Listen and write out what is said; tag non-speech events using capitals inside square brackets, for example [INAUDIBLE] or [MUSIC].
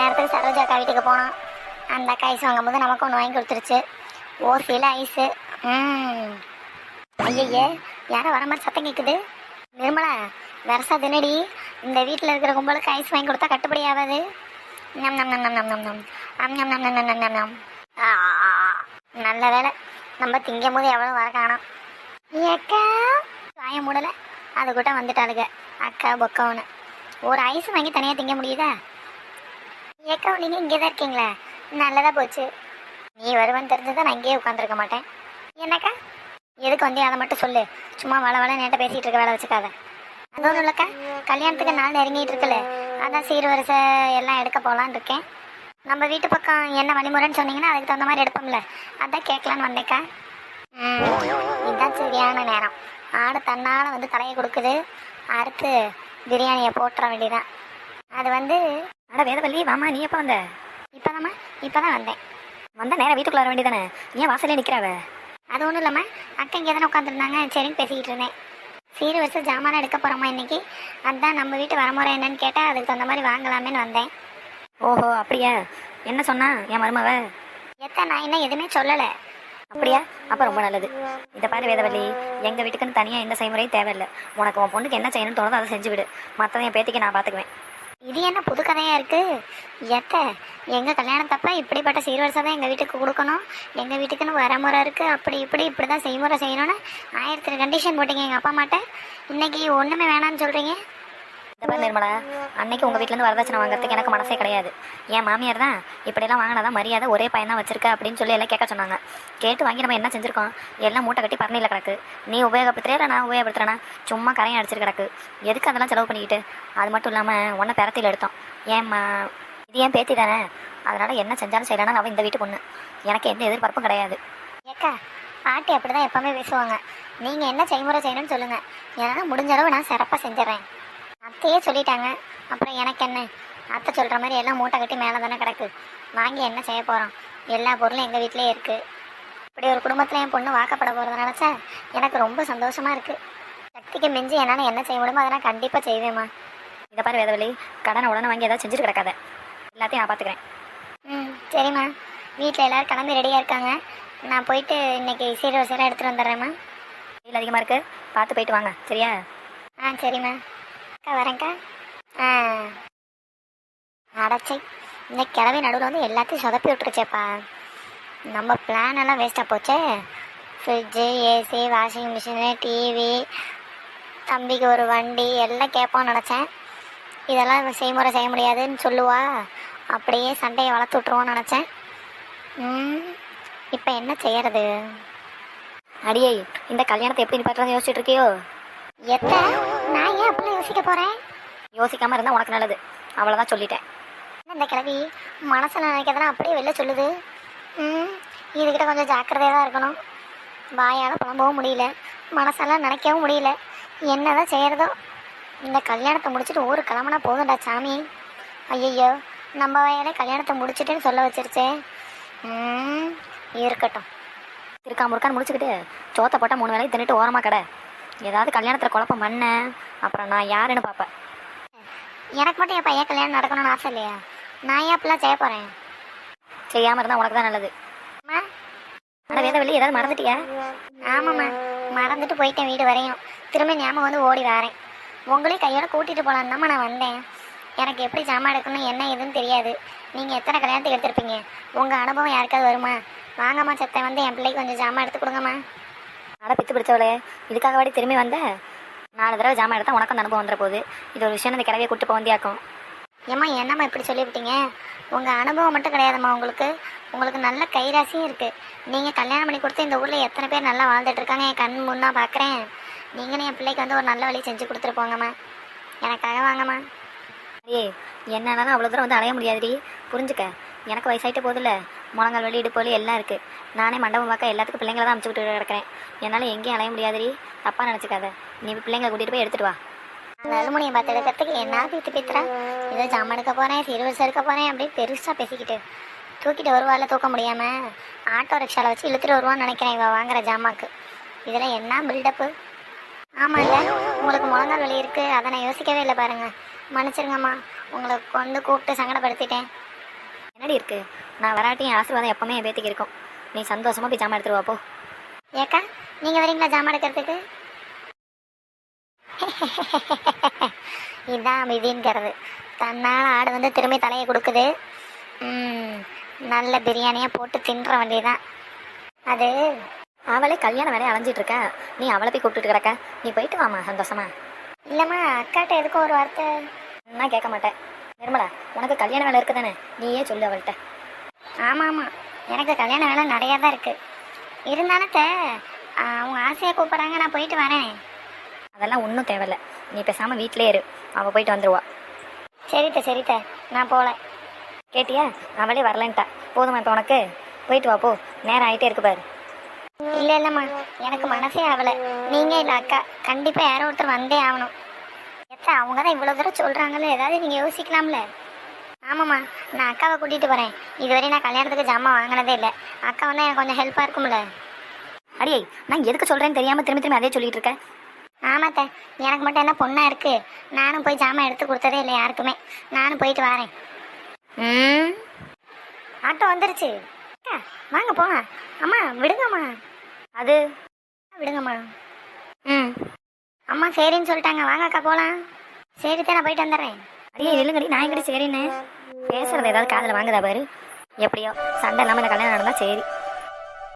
நேரத்துக்கு சரோஜா அக்கா வீட்டுக்கு போனோம் அந்த அக்கா ஐஸ் வாங்கும்போது நமக்கு ஒன்று வாங்கி கொடுத்துருச்சு. ஓசியில் ஐஸு. ம் யாரோ வர மாதிரி சத்தம் கேட்குது நிர்மலா வெரசா தினடி இந்த வீட்டில் இருக்கிற கும்பலுக்கு ஐஸ் வாங்கி கொடுத்தா கட்டுப்படி ஆகாது. நம் நம் நம் நம் நம் நம். நம் அம் நம் நம் நம் நம் நம் நம். நம் ஆ, நல்ல வேலை நம்ம திங்கும் போது எவ்வளோ வர காணோம். ஏக்கா வாய மூடலை. அது கூட வந்துட்டாளுங்க அக்கா பொக்காவுன்னு ஒரு ஐஸ் வாங்கி தனியாக திங்க முடியுதா? ஏக்கா நீங்கள் இங்கே தான் இருக்கீங்களா? நல்லதா போச்சு. நீ வருவன்னு தெரிஞ்சதை நான் இங்கேயே உட்காந்துருக்க மாட்டேன். என்னக்கா? எதுக்கு வந்தே அதை மட்டும் சொல்லு. சும்மா வள வள நேட்ட பேசிட்டு இருக்க வேலை வச்சுக்காத. அதுவும் இல்லைக்கா. கல்யாணத்துக்கு நாள் நெருங்கிட்டு இருக்குல்ல. அதான் சீர்வரிசை எல்லாம் எடுக்க போகலான்னு இருக்கேன். நம்ம வீட்டு பக்கம் என்ன வழிமுறைன்னு சொன்னீங்கன்னா அதுக்கு தகுந்த மாதிரி எடுப்போம்ல. அதான் கேட்கலான்னு வந்தேக்கா. இதுதான் சரியான நேரம். ஆடு தன்னால் வந்து தலையை கொடுக்குது. அறுத்து பிரியாணியை போட்டுற வேண்டியதான் அது வந்து அட வேதவல்லி வாமா நீ எப்போ வந்த? இப்போதாம்மா இப்போ தான் வந்தேன். வந்தா நேரா வீட்டுக்குள்ள வர வேண்டியதானே? ஏன் வாசலே நிற்கிறாவ அது ஒன்றும் இல்லைம்மா அக்கா இங்கே தானே உட்காந்துருந்தாங்க சரின்னு பேசிக்கிட்டு இருந்தேன். சீரு வருஷம் ஜாமான் எடுக்க போகிறோமா இன்னைக்கு? அதான் நம்ம வீட்டு வரமுறை என்னன்னு கேட்டால் அதுக்கு தகுந்த மாதிரி வாங்கலாமேன்னு வந்தேன். ஓஹோ அப்படியா? என்ன சொன்னா என் மருமவ? எத்த நான் இன்னும் எதுவுமே சொல்லலை. அப்படியா? அப்ப ரொம்ப நல்லது. இதை பாரு வேதவல்லி எங்க வீட்டுக்குன்னு தனியா எந்த செய்முறையும் தேவையில்லை. உனக்கு உன் பொண்ணுக்கு என்ன செய்யணும்னு தோணுதோ அதை செஞ்சு விடு. மற்றதை என் பேத்திக்கு நான் பார்த்துக்குவேன் இது என்ன புது கதையாக இருக்குது எத்த எங்கள் கல்யாணத்தப்ப இப்படிப்பட்ட சீர்வரிசை தான் எங்கள் வீட்டுக்கு கொடுக்கணும்? எங்கள் வீட்டுக்குன்னு வரமுறை இருக்குது அப்படி இப்படி இப்படி தான் செய்முறை செய்யணும்னு ஆயிரத்தி கண்டிஷன் போட்டீங்க எங்கள் அப்பா அம்மாட்ட. இன்னைக்கு ஒன்றுமே வேணாம்னு சொல்கிறீங்க இந்த நிர்மலா அன்னைக்கு உங்க வீட்ல இருந்து வரதட்சணை வாங்குறதுக்கு எனக்கு மனசே கிடையாது. என் மாமியார் தான் இப்படியெல்லாம் வாங்கினாதான் மரியாதை ஒரே பையன் தான் வச்சிருக்க அப்படின்னு சொல்லி எல்லாம் கேட்க சொன்னாங்க. கேட்டு வாங்கி நம்ம என்ன செஞ்சுருக்கோம்? எல்லாம் மூட்டை கட்டி பரணியில் கிடக்கு. நீ உபயோகப்படுத்துறியா? இல்லை நான் உபயோகப்படுத்துறேன்னா சும்மா கரையும் அடிச்சிட்டு கிடக்கு. எதுக்கு அதெல்லாம் செலவு பண்ணிக்கிட்டு? அது மட்டும் இல்லாமல் உன்னை பெறத்தில் எடுத்தோம். ஏம்மா இது ஏன் பேத்தி தானே? அதனால் என்ன செஞ்சாலும் செய்யலாம் அவள் இந்த வீட்டு பொண்ணு. எனக்கு எந்த எதிர்பார்ப்பும் கிடையாது. ஏக்கா பாட்டி அப்படி தான் எப்போவுமே பேசுவாங்க. நீங்கள் என்ன செய்முறை செய்யணும்னு சொல்லுங்கள் என்னால் முடிஞ்ச அளவு நான் சிறப்பாக செஞ்சிடறேன். அத்தையே சொல்லிட்டாங்க. அப்புறம் எனக்கு என்ன? அத்தை சொல்கிற மாதிரி எல்லாம் மூட்டை கட்டி மேலே தானே கிடக்கு. வாங்கி என்ன செய்ய போகிறோம் எல்லா பொருளும் எங்கள் வீட்டிலே இருக்குது இப்படி ஒரு குடும்பத்தில் என் பொண்ணு வாக்கப்பட போகிறத நினச்சா எனக்கு ரொம்ப சந்தோஷமாக இருக்குது சக்திக்கு மிஞ்சி என்னால் என்ன செய்ய முடியுமோ அதை நான் கண்டிப்பாக செய்வேம்மா. இதை பாரு வேதவழி கடனை உடனே வாங்கி ஏதாவது செஞ்சுட்டு கிடக்காத. எல்லாத்தையும் நான் பார்த்துக்கிறேன் ம் சரிம்மா. வீட்டில் எல்லோரும் கிளம்பி ரெடியாக இருக்காங்க. நான் போயிட்டு இன்னைக்கு சீரவரிசையெல்லாம் எடுத்துகிட்டு வந்துடுறேம்மா. வெயில் அதிகமாக இருக்கு. பார்த்து போயிட்டு வாங்க. சரியா? ஆ சரிம்மா. அக்கா வரேங்க்கா ஆ. அடச்சை. இந்த கிளவி நடுவில் வந்து எல்லாத்தையும் சொதப்பி விட்டுருச்சேப்பா. நம்ம பிளான் எல்லாம் வேஸ்ட்டாக போச்சே. Fridge AC washing machine TV தம்பிக்கு ஒரு வண்டி எல்லாம் கேட்போம்னு நினச்சேன். இதெல்லாம் செய்முறை செய்ய முடியாதுன்னு சொல்லுவா. அப்படியே சண்டையை வளர்த்து விட்ருவோன்னு நினச்சேன். ம் இப்போ என்ன செய்யறது? அடியே இந்த கல்யாணத்தை எப்படி நிப்பாட்டுறது யோசிச்சுட்டு இருக்கியோ? எத்த நான் ஏன் அப்படிலாம் யோசிக்க போகிறேன் யோசிக்காம இருந்தா உனக்கு நல்லது. அவ்வளவுதான் சொல்லிட்டேன். இந்த கிழவி? மனசில் நினைக்கிறதெல்லாம் அப்படியே வெளில சொல்லுது. ம் இதுக்கிட்ட கொஞ்சம் ஜாக்கிரதையாக தான் இருக்கணும். வாயால் புலம்பவும் முடியல. மனசெல்லாம் நினைக்கவும் முடியல. என்ன தான் செய்கிறதோ இந்த கல்யாணத்தை முடிச்சுட்டு ஊர் கிளம்புனா போதும்டா சாமி. ஐயையோ நம்ம வயலே கல்யாணத்தை முடிச்சுட்டுன்னு சொல்ல வச்சிருச்சே. இருக்கட்டும். இருக்கா முறுக்கான்னு முடிச்சுக்கிட்டு சோத்தை போட்டால் மூணு வேலைக்கு தின்னுட்டு ஓரமாக கடை. ஏதாவது கல்யாணத்தில் குழப்பம் பண்ண அப்புறம் நான் யாருன்னு பார்ப்பேன். எனக்கு மட்டும் என் பையன் கல்யாணம் நடக்கணும்னு ஆசை இல்லையா? நான் ஏன் அப்படிலாம் செய்ய போகிறேன் செய்யாம இருந்தா உனக்கு தான் நல்லது. அம்மா. ஆனா வேத வெளியே ஏதாவது மறந்துட்டியா? ஆமாம்மா. மறந்துட்டு போயிட்டேன் வீடு வரையும். திரும்ப ஞாபகம் வந்து ஓடி வரேன். உங்களையும் கையோட கூட்டிகிட்டு போகலான்னு தாம்மா நான் வந்தேன். எனக்கு எப்படி ஜாமான் எடுக்கணும் என்ன ஏதுன்னு தெரியாது. நீங்கள் எத்தனை கல்யாணத்துக்கு எடுத்திருப்பீங்க? உங்கள் அனுபவம் யாருக்காவது வருமா? வாங்கம்மா சத்தை வந்து என் பிள்ளைக்கு கொஞ்சம் ஜாமான் எடுத்து கொடுங்கம்மா. அட பித்து பிடிச்சவளே இதுக்காக வாடி திரும்பி வந்த? நாலு தடவை ஜாமான் எடுத்தா உனக்கும் அந்த அனுபவம் வந்துட போகுது. இது ஒரு விஷயம் இந்த கிளவியை கூட்டு போக வந்தியாக்கும் ஏம்மா என்னம்மா இப்படி சொல்லிவிட்டீங்க? உங்கள் அனுபவம் மட்டும் கிடையாதும்மா உங்களுக்கு. உங்களுக்கு நல்ல கைராசியும் இருக்குது நீங்கள் கல்யாணம் பண்ணி கொடுத்து இந்த ஊரில் எத்தனை பேர் நல்லா வாழ்ந்துட்டு இருக்காங்க என் கண் முன்னா பார்க்குறேன் நீங்களும் என் பிள்ளைக்கு வந்து ஒரு நல்ல வழி செஞ்சு கொடுத்துட்டு போங்கம்மா. எனக்காக வாங்கம்மா. ஏ என்னாலும் அவ்வளோ தூரம் வந்து அலைய முடியாதுடி. புரிஞ்சுக்க. எனக்கு வயசாயிட்டு போதில்ல. முழங்கால் வலி இடுப்பு வலி எல்லாம் இருக்குது நானே மண்டபம் பார்க்க எல்லாத்துக்கும் பிள்ளைங்கள தான் அமுச்சு விட்டு கிடக்கிறேன். என்னால் எங்கேயும் அலைய முடியாதுடி. தப்பாக நினச்சிக்காத. நீ பிள்ளைங்களை கூட்டிகிட்டு போய் எடுத்துட்டு வா. அந்த அலுமினியம் பார்த்து எடுக்கிறதுக்கு என்ன பீத்து பீத்துறா? ஏதோ ஜாமான் எடுக்க போகிறேன் சிறுவரிசை எடுக்க போகிறேன் அப்படின்னு பெருசாக பேசிக்கிட்டு. தூக்கிட்டு வருவாள் தூக்க முடியாமல் ஆட்டோ ரிக்ஷாவில் வச்சு இழுத்துட்டு வருவான்னு நினைக்கிறேன் இவ வாங்குற ஜாமாக்கு. இதில் என்ன பில்டப்பு இல்லை உங்களுக்கு முழங்கால் வலி இருக்குது அதை நான் யோசிக்கவே இல்லை பாருங்க. மன்னிச்சிருங்கம்மா. உங்களை கொண்டு கூப்பிட்டு சங்கடப்படுத்திட்டேன். என்னடி இருக்கு? நான் வராட்டி என் ஆசீர்வாதம் எப்பவுமே என் பேத்திக்கு இருக்கும். நீ சந்தோஷமா போய் ஜாமான் எடுத்துருவா போ. ஏக்கா நீங்க வரீங்களா ஜாமான் எடுக்கிறதுக்கு? [LAUGHS] இதுதான் விதிங்கிறது தன்னால் ஆடு வந்து திரும்பி தலையை கொடுக்குது. ம், நல்ல பிரியாணியாக போட்டு தின்ற வேண்டியதுதான். அது அவளே கல்யாண வேலையை அலைஞ்சிட்டு இருக்க. நீ அவளை போய் கூப்பிட்டுட்டு கிடக்க. நீ போயிட்டு வாமா சந்தோஷமா. இல்லைம்மா அக்காட்ட எதுக்கும் ஒரு வார்த்தை. நான் கேட்க மாட்டேன். நிர்மலா உனக்கு கல்யாண வேலை இருக்கு தானே நீயே சொல்லு அவள்கிட்ட. ஆமாம் ஆமாம் எனக்கு கல்யாண வேலை நிறையா தான் இருக்குது இருந்தாலும் அவங்க ஆசையாக கூப்பிட்றாங்க நான் போயிட்டு வரேன். அதெல்லாம் ஒன்றும் தேவையில்ல. நீ பேசாம வீட்டிலே இரு. அவள் போயிட்டு வந்துருவா. சரித்த சரித்த. நான் போகல. கேட்டியா? அவளே வரலன்ட்டா. போதுமா இப்போ உனக்கு? போயிட்டு வா போ. நேரம் ஆயிட்டே இருக்கு பாரு. இல்லை இல்லைம்மா. எனக்கு மனசே ஆகலை நீங்கள் இல்லை அக்கா. கண்டிப்பாக யாரோ ஒருத்தர் வந்தே ஆகணும். எத்தா அவங்க தான் இவ்வளோ தூரம் சொல்கிறாங்கல்ல ஏதாவது நீங்கள் யோசிக்கலாம்ல. ஆமாம்மா. நான் அக்காவை கூட்டிகிட்டு போகிறேன் இதுவரை நான் கல்யாணத்துக்கு ஜாமான் வாங்கினதே இல்லை. அக்கா வந்தால் எனக்கு கொஞ்சம் ஹெல்ப்பாக இருக்கும்ல. அடியே நான் எதுக்கு சொல்கிறேன்னு தெரியாம திரும்பி திரும்பி அதே சொல்லிட்டு இருக்கேன் ஆமாத்த எனக்கு மட்டும் என்ன பொண்ணாக இருக்குது நானும் போய் ஜாமான் எடுத்து கொடுத்ததே இல்லை யாருக்குமே. நானும் போயிட்டு வரேன். ம்? ஆட்டோ வந்துருச்சு. வாங்க போகலாம் அம்மா விடுங்கம்மா. அது விடுங்கம்மா. ம். அம்மா சரின்னு சொல்லிட்டாங்க. வாங்க அக்கா போகலாம் சரி தான் நான் போயிட்டு வந்துடுறேன். அடியே இல்லைங்கடி நான் சரின்னு? பேசுறது ஏதாவது காதில் வாங்குதா பாரு. எப்படியோ சண்டை இல்லாமல் இந்த கல்யாணம் நடந்தா சரி.